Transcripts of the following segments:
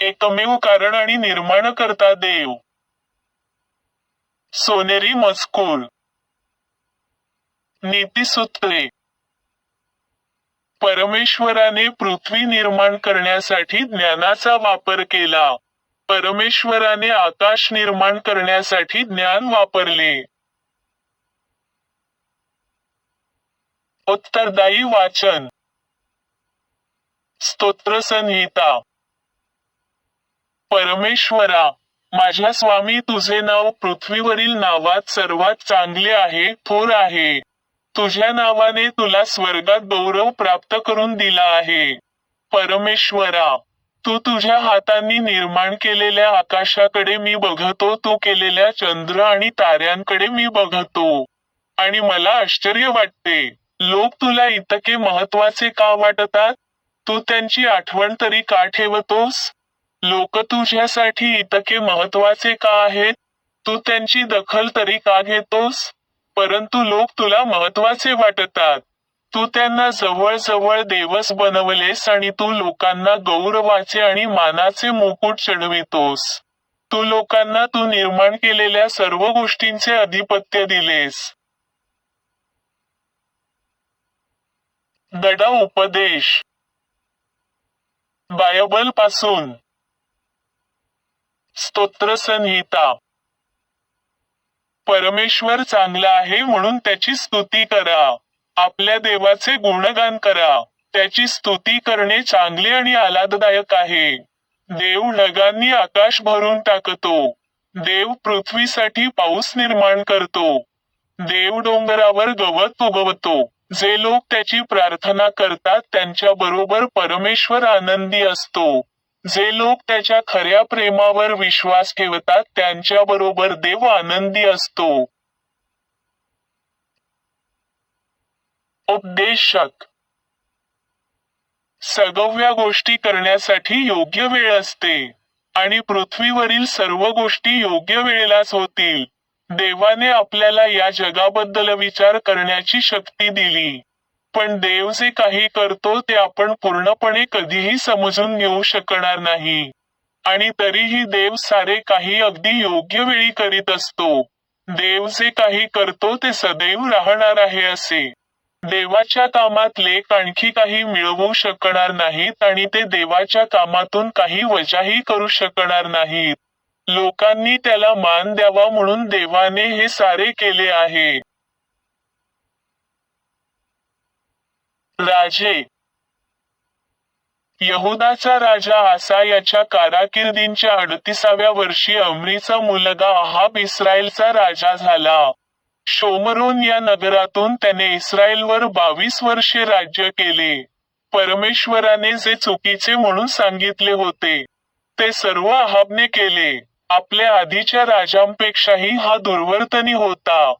एकमेव कारण आणि निर्माण करता देव. सोनेरी मजकूर. नीतीसूत्रे परमेश्वराने पृथ्वी निर्माण करण्यासाठी ज्ञानाचा वापर केला. परमेश्वराने आकाश निर्माण करण्यासाठी ज्ञान वापरले. उत्तरदायी वाचन. स्तोत्र संहिता. परमेश्वरा माझ्या स्वामी तुझे नाव पृथ्वीवरील नावात सर्वात चांगले आहे थोर आहे. तुझ्या नावाने तुला स्वर्गात गौरव प्राप्त करून दिला आहे. परमेश्वरा तू तुझ्या हातांनी निर्माण केलेल्या आकाशाकडे मी बघतो तू केलेल्या चंद्र आणि ताऱ्यांकडे मी बघतो. आणि मला आश्चर्य वाटते लोक तुला इतके महत्त्वाचे का वाटतात? तू त्यांची आठवण तरी का ठेवतोस? लोक तुझ्यासाठी इतके महत्त्वाचे का आहेत? तू त्यांची दखल तरी का घेतोस? परंतु लोक तुला महत्त्वाचे वाटतात. तू त्यांना जवळजवळ देवस बनवलेस आणि तू लोकांना गौरवाचे आणि मानाचे मुकुट चढवितोस. तू लोकांना तू निर्माण केलेल्या सर्व गोष्टींचे अधिपत्य दिलेस. गडा उपदेश. बायबलपासून स्तोत्र संहिता. परमेश्वर चांगला आहे म्हणून त्याची स्तुती करा. आपल्या देवाचे गुणगान करा. त्याची स्तुती करणे चांगले आणि आल्हाददायक आहे. देव ढगांनी आकाश भरून टाकतो. देव पृथ्वीसाठी पाऊस निर्माण करतो. देव डोंगरावर गवत उगवतो. जे लोक त्याची प्रार्थना करतात त्यांच्या बरोबर परमेश्वर आनंदी असतो. जे लोक त्याच्या खऱ्या प्रेमावर विश्वास ठेवतात त्यांच्या बरोबर देव आनंदी असतो. उपदेशक. सगव्या गोष्टी करण्यासाठी योग्य वेळ असते आणि पृथ्वीवरील सर्व गोष्टी योग्य वेळेलाच होतील. देवाने आपल्याला या जगाबद्दल विचार करण्याची शक्ती दिली. पण देव जे काही करतो ते आपण पूर्णपणे कधीही समजून घेऊ शकणार नाही. आणि तरीही देव सारे काही अगदी योग्य वेळी करीत असतो. देव जे काही करतो ते सदैव राहणार आहे असे. देवाच्या कामात लेख आणखी काही मिळवू शकणार नाहीत आणि ते देवाच्या कामातून काही वजाही करू शकणार नाहीत. लोकांनी त्याला मान द्यावा म्हणून देवाने हे सारे केले आहे. राजे. यहुदाचा राजा आसा याच्या काराकिर्दींच्या अडतीसाव्या वर्षी अमरीचा मुलगा अहाब इस्रायलचा राजा झाला. शोमरोन या नगरातून त्याने इस्रायलवर बावीस वर्षे राज्य केले. परमेश्वराने जे चुकीचे म्हणून सांगितले होते ते सर्व अहाबने केले. आपल्या आधीच्या राजांपेक्षाही हा दुर्वर्तनी होता.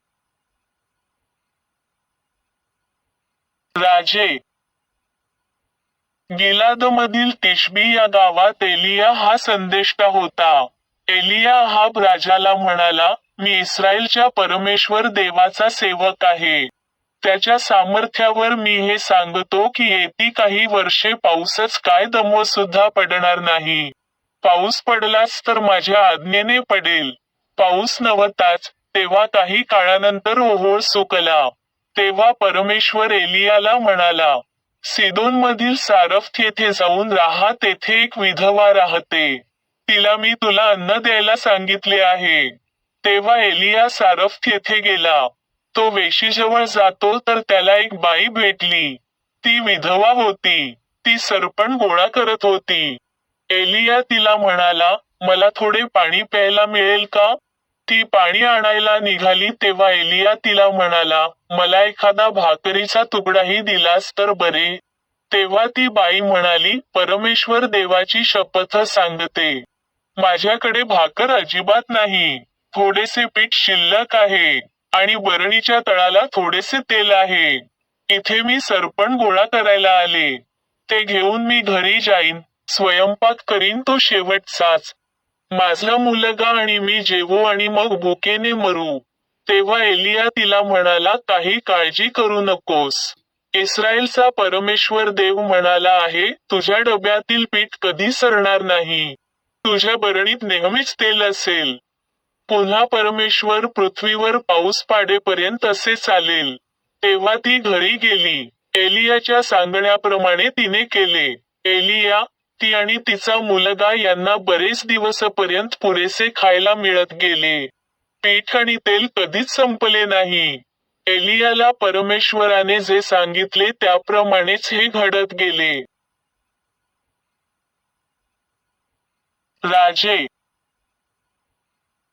राजे. गिलादमधील तिशबी या गावात एलिया हा संदेष्टा होता. एलिया हाब राजाला म्हणाला मी इस्रायलच्या परमेश्वर देवाचा सेवक आहे. त्याच्या सामर्थ्यावर मी हे सांगतो की येती काही वर्षे पाऊसच काय दमव सुद्धा पडणार नाही. पाऊस पडलाच तर माझ्या आज्ञेने पडेल. पाऊस नव्हताच तेव्हा काही काळानंतर ओहोळ सुकला. तेव्हा परमेश्वर एलियाला म्हणाला सिदोन मधील सारफ येथे जाऊन राहा तेथे एक विधवा राहते. तिला मी तुला अन्न द्यायला सांगितले आहे. तेव्हा एलिया सारफ येथे गेला. तो वेशीजवळ जातो तर त्याला एक बाई भेटली. ती विधवा होती. ती सरपण गोळा करत होती. एलिया तिला म्हणाला मला थोडे पाणी प्यायला मिळेल का? ती पाणी आणायला निघाली तेव्हा एलिया तिला म्हणाला मला एखादा भाकरीचा तुकडाही दिलास तर बरे. तेव्हा ती बाई म्हणाली परमेश्वर देवाची शपथ सांगते. माझ्याकडे भाकर अजिबात नाही. थोडेसे पीठ शिल्लक आहे आणि बरणीच्या तळाला थोडेसे तेल आहे. इथे मी सरपण गोळा करायला आले. ते घेऊन मी घरी जाईन. स्वयंपाक करीन तो शेवटचाच. माझा मुलगा आणि मी जेवू आणि मग भुकेने मरू. तेव्हा एलिया तिला म्हणाला काही काळजी करू नकोस. इस्रायलचा परमेश्वर देव म्हणाला आहे तुझ्या डब्यातील पीठ कधी सरणार नाही. तुझ्या बरणीत नेहमीच तेल असेल. पुन्हा परमेश्वर पृथ्वीवर पाऊस पाडेपर्यंत असे चालेल. तेव्हा ती घरी गेली. एलियाच्या सांगण्याप्रमाणे तिने केले. एलिया ती आणि तिचा मुलगा यांना बरेच दिवसपर्यंत पुरेसे खायला मिळत गेले. पीठ आणि तेल कधीच संपले नाही. एलियाला परमेश्वराने जे सांगितले त्याप्रमाणेच हे घडत गेले. राजे.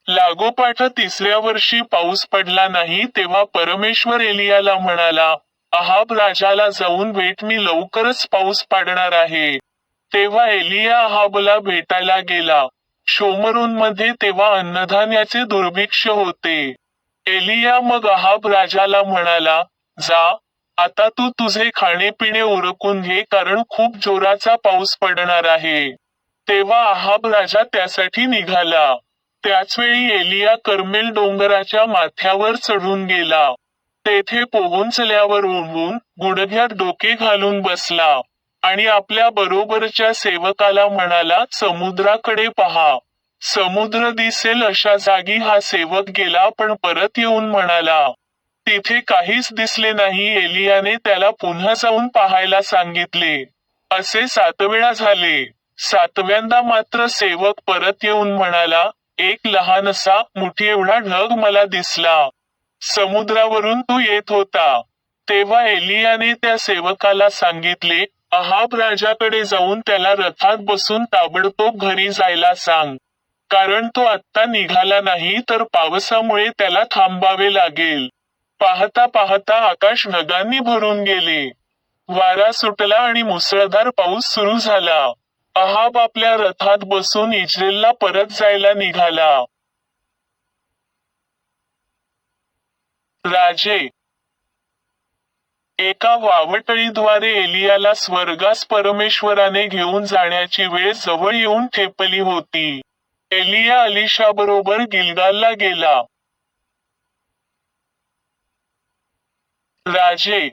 लागोपाठ तिसऱ्या वर्षी पाऊस पडला नाही तेव्हा परमेश्वर एलियाला म्हणाला अहाब राजाला जाऊन भेट मी लवकरच पाऊस पाडणार आहे. तेव्हा एलिया अहाबला भेटायला गेला. मध्ये तेव्हा अन्नधान्याचे दुर्भिक्ष होते. एलिया मग अहाब राजाला म्हणाला जा आता तू तुझे खाणेपिणे उरकून घे कारण खूप जोराचा पाऊस पडणार आहे. तेव्हा अहाब राजा त्यासाठी निघाला. त्याचवेळी एलिया कर्मेल डोंगराच्या माथ्यावर चढून गेला. तेथे पोहोचल्यावर उडवून गुडघ्यात डोके घालून बसला. आणि आपल्या बरोबरच्या सेवकाला म्हणाला समुद्राकडे पहा. समुद्र दिसेल अशा जागी हा सेवक गेला पण परत येऊन म्हणाला तिथे काहीच दिसले नाही एलियाने त्याला पुन्हा जाऊन पाहायला सांगितले. असे सात वेळा झाले. सातव्यांदा मात्र सेवक परत येऊन म्हणाला एक लहानसा मुठी एवढा ढग मला दिसला. समुद्रावरून तू येत होता. तेव्हा एलियाने त्या सेवकाला सांगितले अहाब राजाकडे जाऊन त्याला रथात बसून ताबडतोब घरी जायला सांग. कारण तो आत्ता निघाला नाही तर पावसामुळे त्याला थांबावे लागेल. पाहता पाहता आकाश ढगांनी भरून गेले. वारा सुटला आणि मुसळधार पाऊस सुरू झाला. अहाब आपल्या रथात बसून इजरेलला परत जायला निघाला. राजे एका वावटळीद्वारे एलियाला स्वर्गास परमेश्वराने घेऊन जाण्याची वेळ जवळ येऊन ठेपली होती. एलिया अलिशा बरोबर गिलगालला गेला. राजे.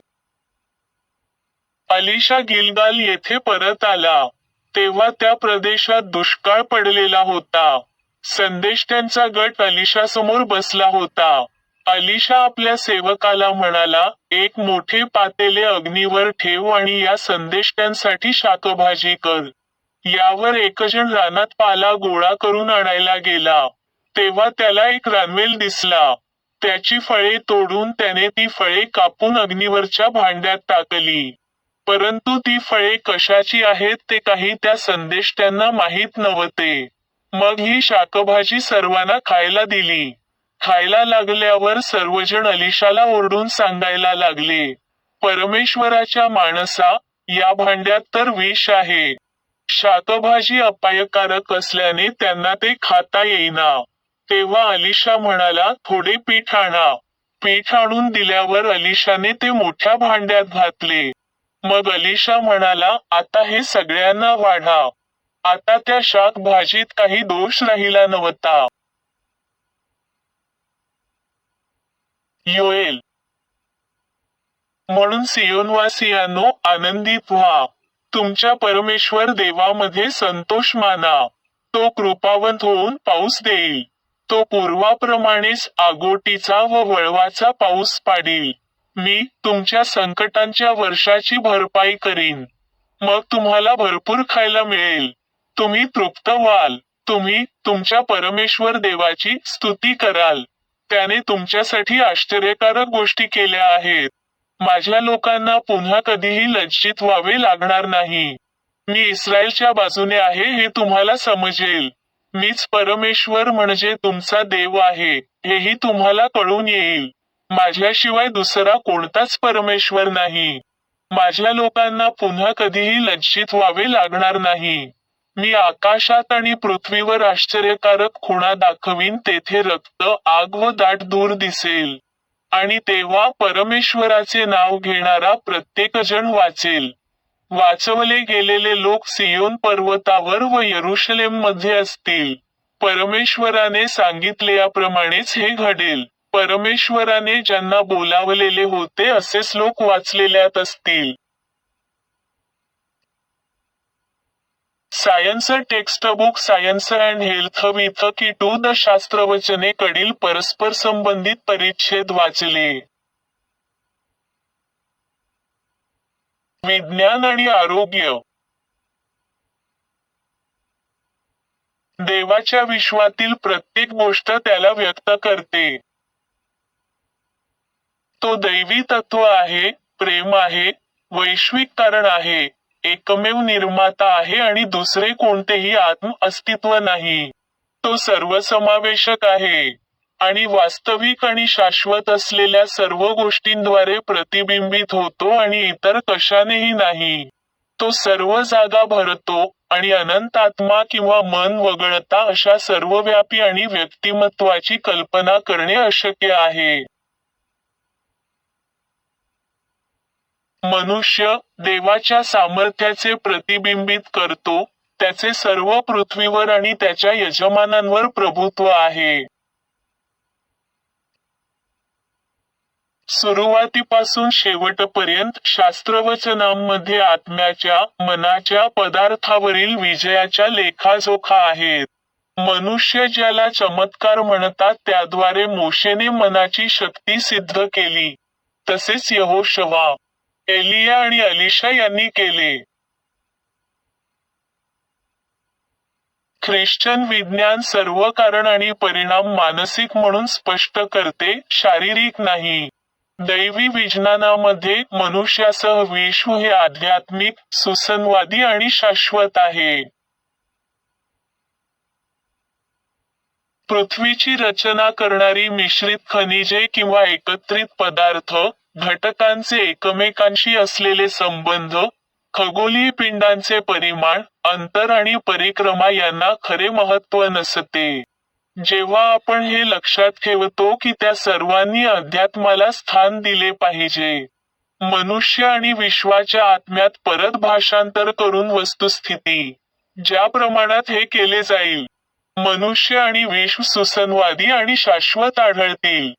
अलिशा गिलगाल येथे परत आला. तेव्हा त्या प्रदेशात दुष्काळ पडलेला होता. संदेश त्यांचा गट अलिशा समोर बसला होता. अलिशा आपल्या सेवकाला म्हणाला एक मोठे पातेले अग्नीवर ठेव आणि या संदेष्ट्यांसाठी शाकभाजी कर. यावर एकजण रानात पाला गोळा करून आणायला गेला. तेव्हा त्याला एक रानवेल दिसला. त्याची फळे तोडून त्याने ती फळे कापून अग्नीवरच्या भांड्यात टाकली. परंतु ती फळे कशाची आहेत ते काही त्या संदेश त्यांना माहीत नव्हते. मग ही शाकभाजी सर्वांना खायला दिली. खायला लागल्यावर सर्वजण अलिशाला ओरडून सांगायला लागले परमेश्वराच्या माणसा या भांड्यात तर विष आहे. शाकभाजी अपायकारक असल्याने त्यांना ते खाता येईना. तेव्हा अलिशा म्हणाला थोडे पीठ आणा. पीठ आणून दिल्यावर अलिशाने ते मोठ्या भांड्यात घातले. मग अलिशा म्हणाला आता हे सगळ्यांना वाढा. आता त्या शाक भाजीत काही दोष राहिला नव्हता. योएल म्हणून सियोनवासियानो आनंदित व्हा. तुमच्या परमेश्वर देवामध्ये संतोष माना. तो कृपावंत होऊन पाऊस देईल. तो पूर्वाप्रमाणेच आगोटीचा व वळवाचा पाऊस पाडील. मी तुमच्या संकटांच्या वर्षाची भरपाई करीन. मग तुम्हाला भरपूर खायला मिळेल. तुम्ही तृप्त व्हाल. तुम्ही तुमच्या परमेश्वर देवाची स्तुती कराल. त्याने तुमच्यासाठी आश्चर्यकारक गोष्टी केल्या आहेत. माझ्या लोकांना पुन्हा कधीही लज्जित व्हावे लागणार नाही. मी इस्रायलच्या बाजूने आहे हे तुम्हाला समजेल. मीच परमेश्वर म्हणजे तुमचा देव आहे हेही तुम्हाला कळून येईल. माझ्याशिवाय दुसरा कोणताच परमेश्वर नाही. माझ्या लोकांना पुन्हा कधीही लज्जित व्हावे लागणार नाही. मी आकाशात आणि पृथ्वीवर आश्चर्यकारक खुणा दाखवीन तेथे रक्त आग व दाट दूर दिसेल. आणि तेव्हा परमेश्वराचे नाव घेणारा प्रत्येकजण वाचेल. वाचवले गेलेले लोक सियोन पर्वतावर व यरुशलेममध्ये असतील. परमेश्वराने सांगितले याप्रमाणेच हे घडेल. परमेश्वराने ज्यांना बोलावलेले होते असेच लोक वाचलेल्यात असतील. Science text book science and health with key to the शास्त्रवचने कडील परस्पर संबंधित परिच्छेद वाचले. विज्ञान आणि आरोग्य. देवाच्या विश्वातील प्रत्येक गोष्ट त्याला व्यक्त करते. तो दैवी तत्व आहे प्रेम आहे वैश्विक कारण आहे. एकमेव निर्माता आहे आणि दुसरे कोणतेही आत्म अस्तित्व नाही. तो सर्वसमावेशक आहे आणि वास्तविक आणि शाश्वत असलेल्या सर्व गोष्टींद्वारे प्रतिबिंबित होतो आणि इतर कशानेही नाही. तो सर्व जागा भरतो आणि अनंत आत्मा किंवा मन वगळता अशा सर्वव्यापी आणि व्यक्तिमत्वाची कल्पना करणे अशक्य आहे. मनुष्य देवाच्या सामर्थ्याचे प्रतिबिंबित करतो त्याचे सर्व पृथ्वीवर आणि त्याच्या यजमानांवर प्रभुत्व आहे. सुरुवातीपासून शेवटपर्यंत शास्त्रवचनांमध्ये आत्म्याच्या मनाच्या पदार्थावरील विजयाच्या लेखाजोखा आहेत. मनुष्य ज्याला चमत्कार म्हणतात त्याद्वारे मोशेने मनाची शक्ती सिद्ध केली. तसेच यहोशवा. एलिया आणि अलिशा यांनी केले. ख्रिश्चन विज्ञान सर्व कारण आणि परिणाम मानसिक म्हणून स्पष्ट करते शारीरिक नाही. दैवी विज्ञानामध्ये मनुष्यासह विश्व हे आध्यात्मिक सुसंवादी आणि शाश्वत आहे. पृथ्वीची रचना करणारी मिश्रित खनिजे किंवा एकत्रित पदार्थ घटकांचे एकमेकांशी असलेले संबंध खगोलीय पिंडांचे परिमाण अंतर आणि परिक्रमा यांना खरे महत्त्व नसते. जेव्हा आपण हे लक्षात ठेवतो की त्या सर्वांनी अध्यात्माला स्थान दिले पाहिजे मनुष्य आणि विश्वाच्या आत्म्यात परत भाषांतर करून वस्तुस्थिती ज्या प्रमाणात हे केले जाईल मनुष्य आणि विश्व सुसंवादी आणि शाश्वत आढळतील.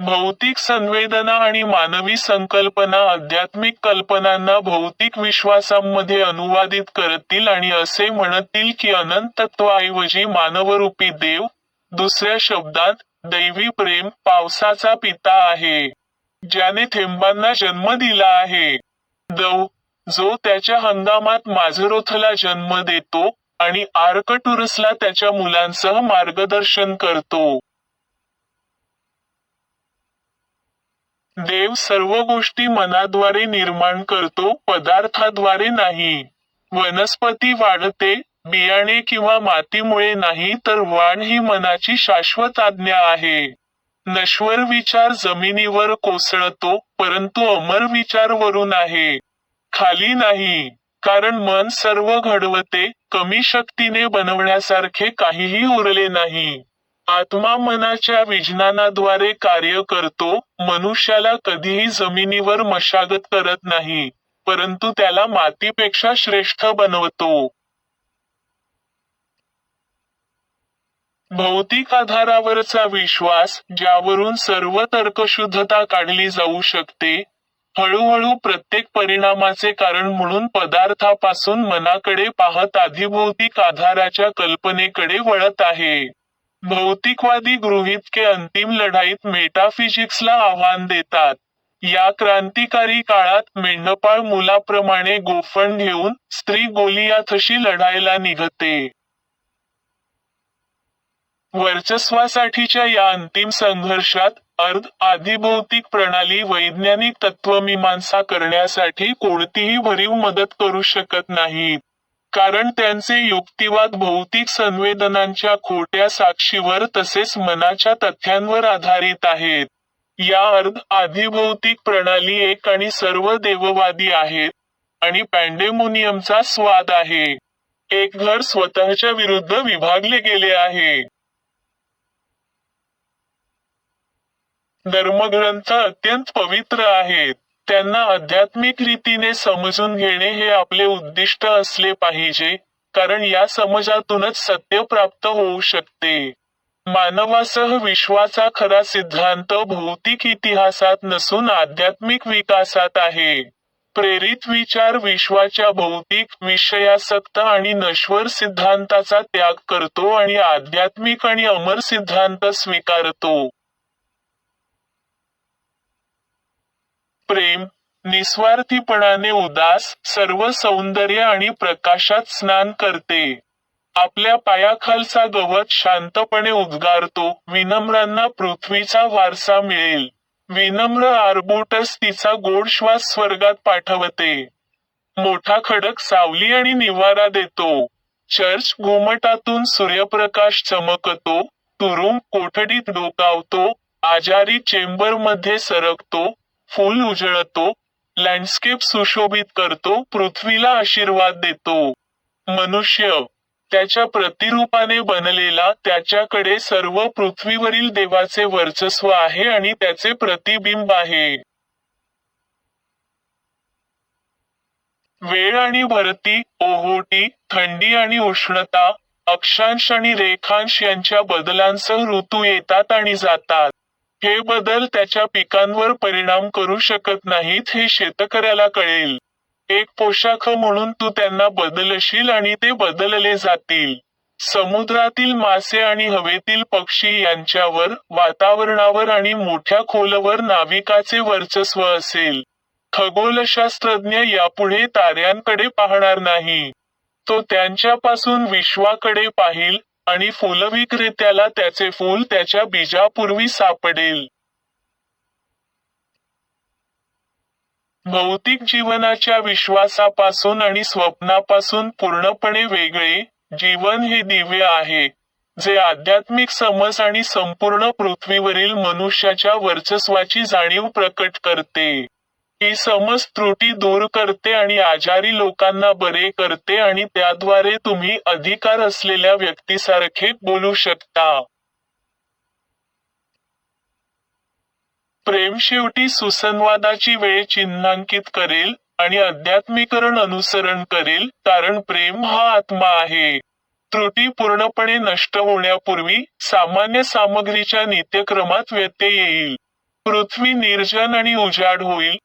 भौतिक संवेदना आणि मानवी संकल्पना आध्यात्मिक कल्पनांना भौतिक विश्वासांमध्ये अनुवादित करतील आणि असे म्हणतील की अनंतत्वाऐवजी मानवरूपी देव दुसऱ्या शब्दात दैवी प्रेम पावसाचा पिता आहे ज्याने थेंबांना जन्म दिला आहे. दव जो त्याच्या हंगामात माझरोथला जन्म देतो आणि आर्कटुरसला त्याच्या मुलांसह मार्गदर्शन करतो. देव सर्व गोष्टी मनाद्वारे निर्माण करतो पदार्थाद्वारे नाही. वनस्पती वाढते बियाणे किंवा मातीमुळे नाही तर वाढ ही मनाची शाश्वत आज्ञा आहे. नश्वर विचार जमिनीवर कोसळतो परंतु अमर विचार वरून आहे. खाली नाही कारण मन सर्व घडवते कमी शक्तीने बनवण्यासारखे काहीही उरले नाही. आत्मा मनाच्या विज्ञानाद्वारे कार्य करतो मनुष्याला कधीही जमिनीवर मशागत करत नाही परंतु त्याला मातीपेक्षा श्रेष्ठ बनवतो. भौतिक आधारावरचा विश्वास ज्यावरून सर्व तर्कशुद्धता काढली जाऊ शकते हळूहळू प्रत्येक परिणामाचे कारण म्हणून पदार्थापासून मनाकडे पाहत आधिभौतिक आधाराच्या कल्पनेकडे वळत आहे. भौतिकवादी गृहितके अंतिम लढाईत मेटाफिजिक्सला आव्हान देतात. या क्रांतिकारी काळात मेंढपाळ मुलाप्रमाणे गोफण घेऊन स्त्री गोलियाथशी लढायला निघते. वर्चस्वासाठीच्या या अंतिम संघर्षात अर्ध आधिभौतिक प्रणाली वैज्ञानिक तत्वमीमांसा करण्यासाठी कोणतीही भरीव मदत करू शकत नाहीत. कारण त्यांचे युक्तिवाद भौतिक संवेदनांच्या खोट्या साक्षीवर तसेच मनाच्या तथ्यांवर आधारित आहेत. या अर्ध आधिभौतिक प्रणाली एक आणि सर्व देववादी आहेत आणि पॅन्डेमोनियमचा स्वाद आहे. एक घर स्वतःच्या विरुद्ध विभागले गेले आहे. धर्मग्रंथ अत्यंत पवित्र आहेत. त्यांना आध्यात्मिक रीतीने समजून घेणे हे आपले उद्दिष्ट असले पाहिजे कारण या समजातूनच सत्य प्राप्त होऊ शकते. मानवासह विश्वाचा खरा सिद्धांत भौतिक इतिहासात नसून आध्यात्मिक विकासात आहे. प्रेरित विचार विश्वाच्या भौतिक विषयासक्त आणि नश्वर सिद्धांताचा त्याग करतो आणि आध्यात्मिक आणि अमर सिद्धांत स्वीकारतो. प्रेम निस्वार्थीपणाने उदास सर्व सौंदर्य आणि प्रकाशात स्नान करते. आपल्या पायाखालचा गवत शांतपणे उद्गारतो विनम्रांना पृथ्वीचा वारसा मिळेल. विनम्र आर्बोटस तिचा गोड श्वास स्वर्गात पाठवते. मोठा खडक सावली आणि निवारा देतो. चर्च घुमटातून सूर्यप्रकाश चमकतो तुरुंग कोठडीत डोकावतो आजारी चेंबरमध्ये सरकतो फूल उजळतो लँडस्केप सुशोभित करतो पृथ्वीला आशीर्वाद देतो. मनुष्य त्याच्या प्रतिरूपाने बनलेला त्याच्याकडे सर्व पृथ्वीवरील देवाचे वर्चस्व आहे आणि त्याचे प्रतिबिंब आहे. वेळ आणि भरती ओहोटी थंडी आणि उष्णता अक्षांश आणि रेखांश यांच्या बदलांसह ऋतू येतात आणि जातात. हे बदल त्याच्या पिकांवर परिणाम करू शकत नाहीत हे शेतकऱ्याला कळेल. एक पोशाख म्हणून तू त्यांना बदलशील आणि ते बदलले जातील. समुद्रातील मासे आणि हवेतील पक्षी यांच्यावर वातावरणावर आणि मोठ्या खोलवर नाविकाचे वर्चस्व असेल. खगोलशास्त्रज्ञ यापुढे ताऱ्यांकडे पाहणार नाही. तो त्यांच्यापासून विश्वाकडे पाहिल आणि फुलविक्रेत्याला त्याचे फूल त्याच्या बीजापूर्वी सापडेल. भौतिक जीवनाच्या विश्वासापासून आणि स्वप्नापासून पूर्णपणे वेगळे जीवन हे दिव्य आहे जे आध्यात्मिक समज आणि संपूर्ण पृथ्वीवरील मनुष्याच्या वर्चस्वाची जाणीव प्रकट करते. ही समज त्रुटी दूर करते आणि आजारी लोकांना बरे करते आणि त्याद्वारे तुम्ही अधिकार असलेल्या व्यक्तीसारखे बोलू शकता. प्रेम शेवटी सुसंवादाची वेळ चिन्हांकित करेल आणि अध्यात्मीकरण अनुसरण करेल कारण प्रेम हा आत्मा आहे. त्रुटी पूर्णपणे नष्ट होण्यापूर्वी सामान्य सामग्रीच्या नित्यक्रमात व्यत्यय येईल. पृथ्वी निर्जन आणि उजाड होईल.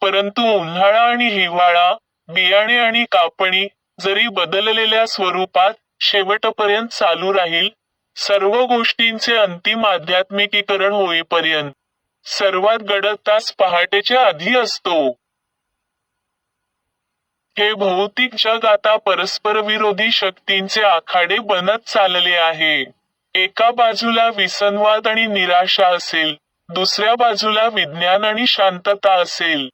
परंतु उन्हाळा आणि हिवाळा बियाणे आणि कापणी जरी बदललेल्या स्वरूपात शेवटपर्यंत चालू राहील सर्व गोष्टींचे अंतिम आध्यात्मिकीकरण होईपर्यंत सर्वात गडद तास पहाटेच्या आधी असतो. हे भौतिक जग आता परस्पर विरोधी शक्तींचे आखाडे बनत चालले आहे. एका बाजूला विसंवाद आणि निराशा असेल दुसऱ्या बाजूला विज्ञान आणि शांतता असेल.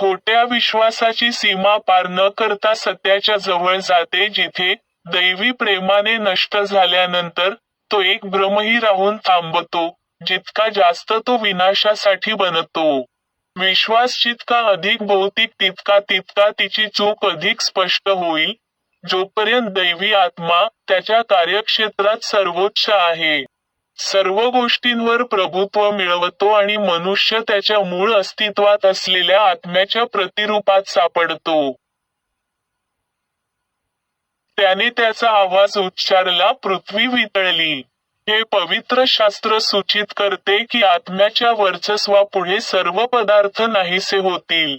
खोट्या विश्वासाची सीमा पार न करता सत्याच्या जवळ जाते जिथे दैवी प्रेमाने नष्ट झाल्यानंतर तो एक भ्रमही राहून थांबतो जितका जास्त तो विनाशासाठी बनतो. विश्वास जितका अधिक भौतिक तितका तितका तिची चूक अधिक स्पष्ट होईल जोपर्यंत दैवी आत्मा त्याच्या कार्यक्षेत्रात सर्वोच्च आहे. सर्व गोष्टींवर प्रभुत्व मिळवतो आणि मनुष्य त्याच्या मूळ अस्तित्वात असलेल्या आत्म्याच्या प्रतिरूपात सापडतो. त्याने त्याचा आवाज उच्चारला पृथ्वी वितळली. हे पवित्र शास्त्र सूचित करते की आत्म्याच्या वर्चस्वापुढे सर्व पदार्थ नाहीसे होतील.